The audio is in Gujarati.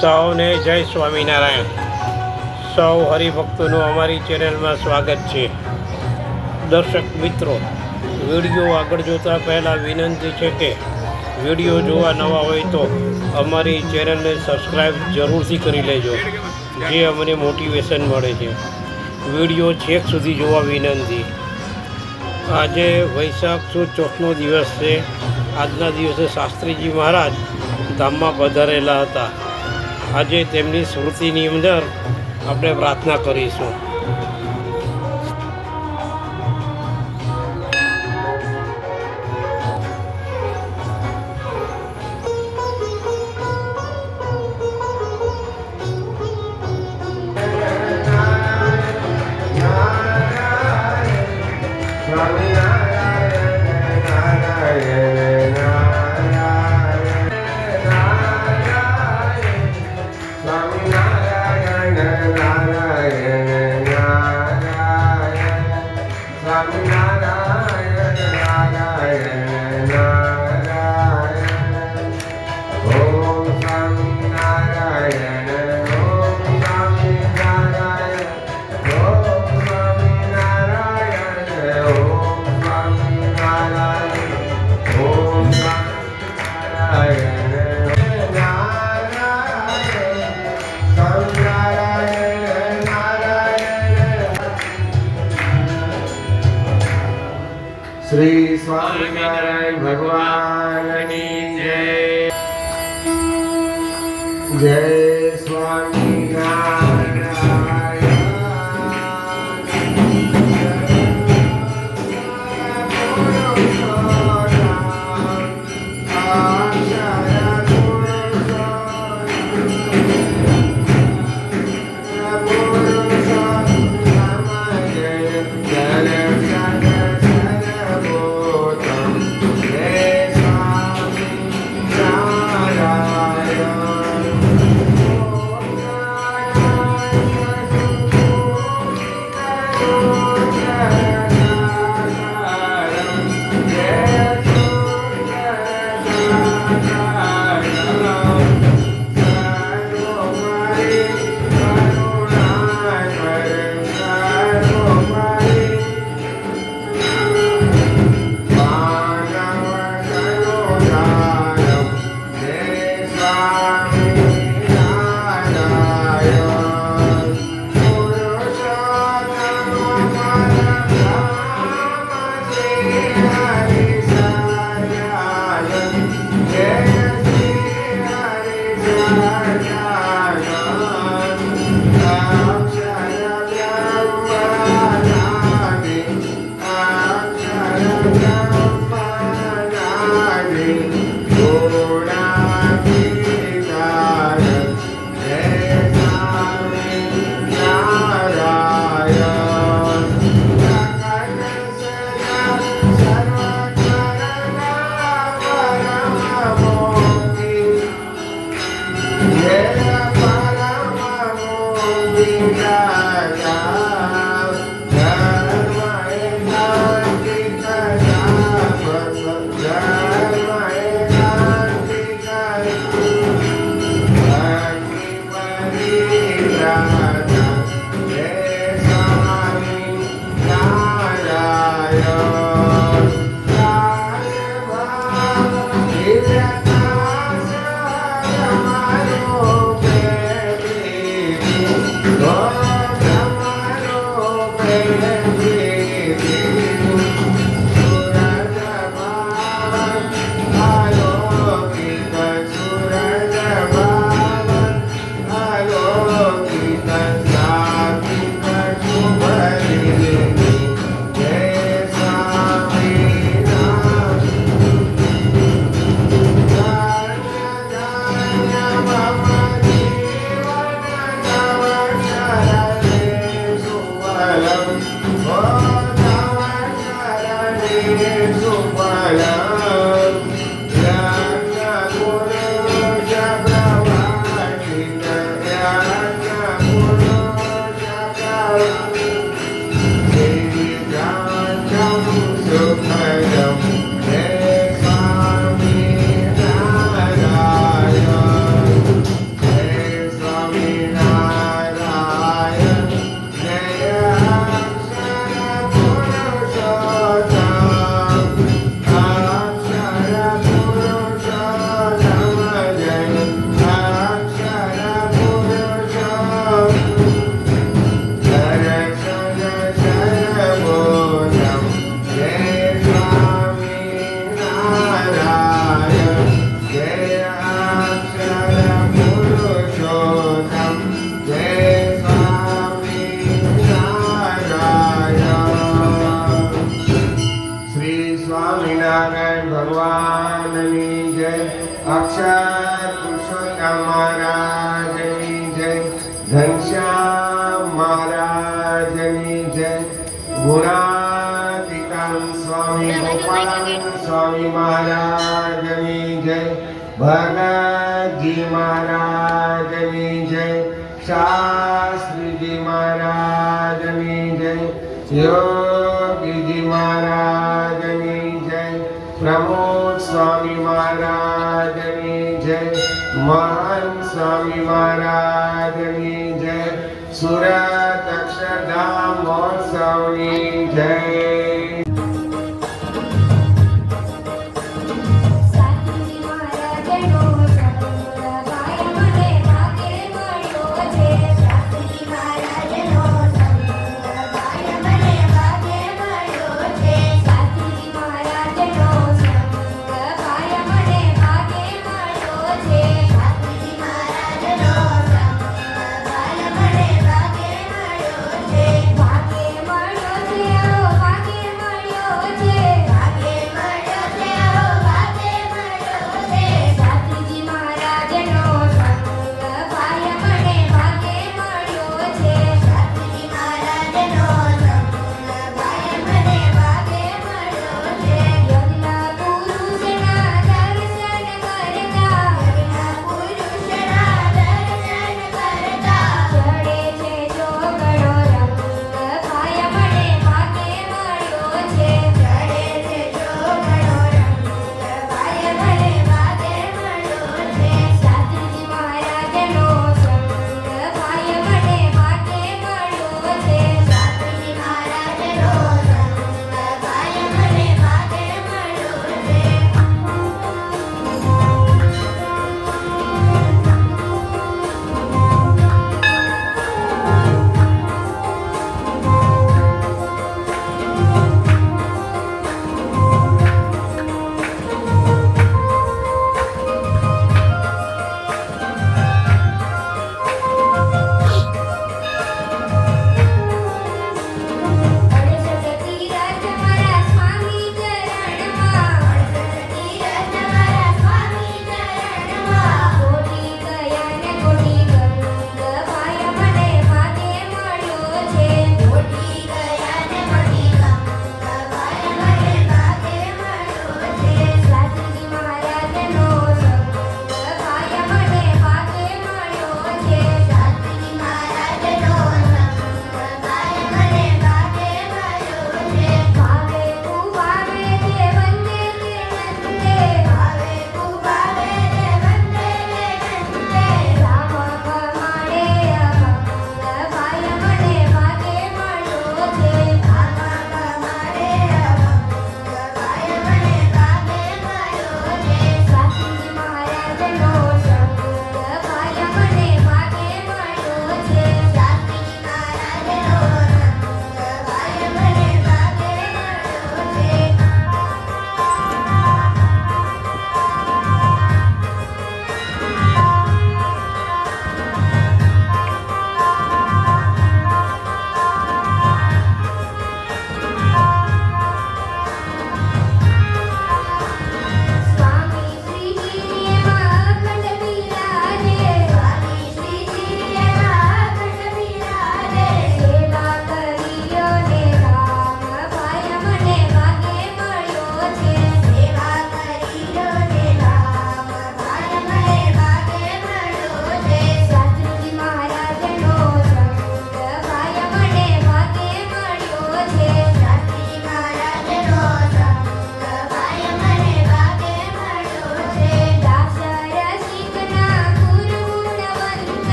સૌને જય સ્વામિનારાયણ. સૌ હરિભક્તોનું અમારી ચેનલમાં સ્વાગત છે. દર્શક મિત્રો, વીડિયો આગળ જોતા પહેલાં વિનંતી છે કે વીડિયો જોવા નવા હોય તો અમારી ચેનલને સબસ્ક્રાઈબ જરૂરથી કરી લેજો. જે અમને મોટિવેશન મળે છે. વીડિયો છેક સુધી જોવા વિનંતી. આજે વૈશાખ સુદ ચોથનો દિવસ છે. આજના દિવસે શાસ્ત્રીજી મહારાજ ધામમાં પધારેલા હતા. આજે તેમની સ્મૃતિની અંદર આપણે પ્રાર્થના કરીશું. જય સ્વામિનારાયણ સ્વામી મહારાજની જય. ભગતજી મહારાજની જય. શાસ્ત્રીજી મહારાજની જય. યોગીજી મહારાજની જય. પ્રમોદ સ્વામી મહારાજની જય. મહાન સ્વામી મહારાજની જય. સુરત અક્ષરધામ મહોત્સવની જય.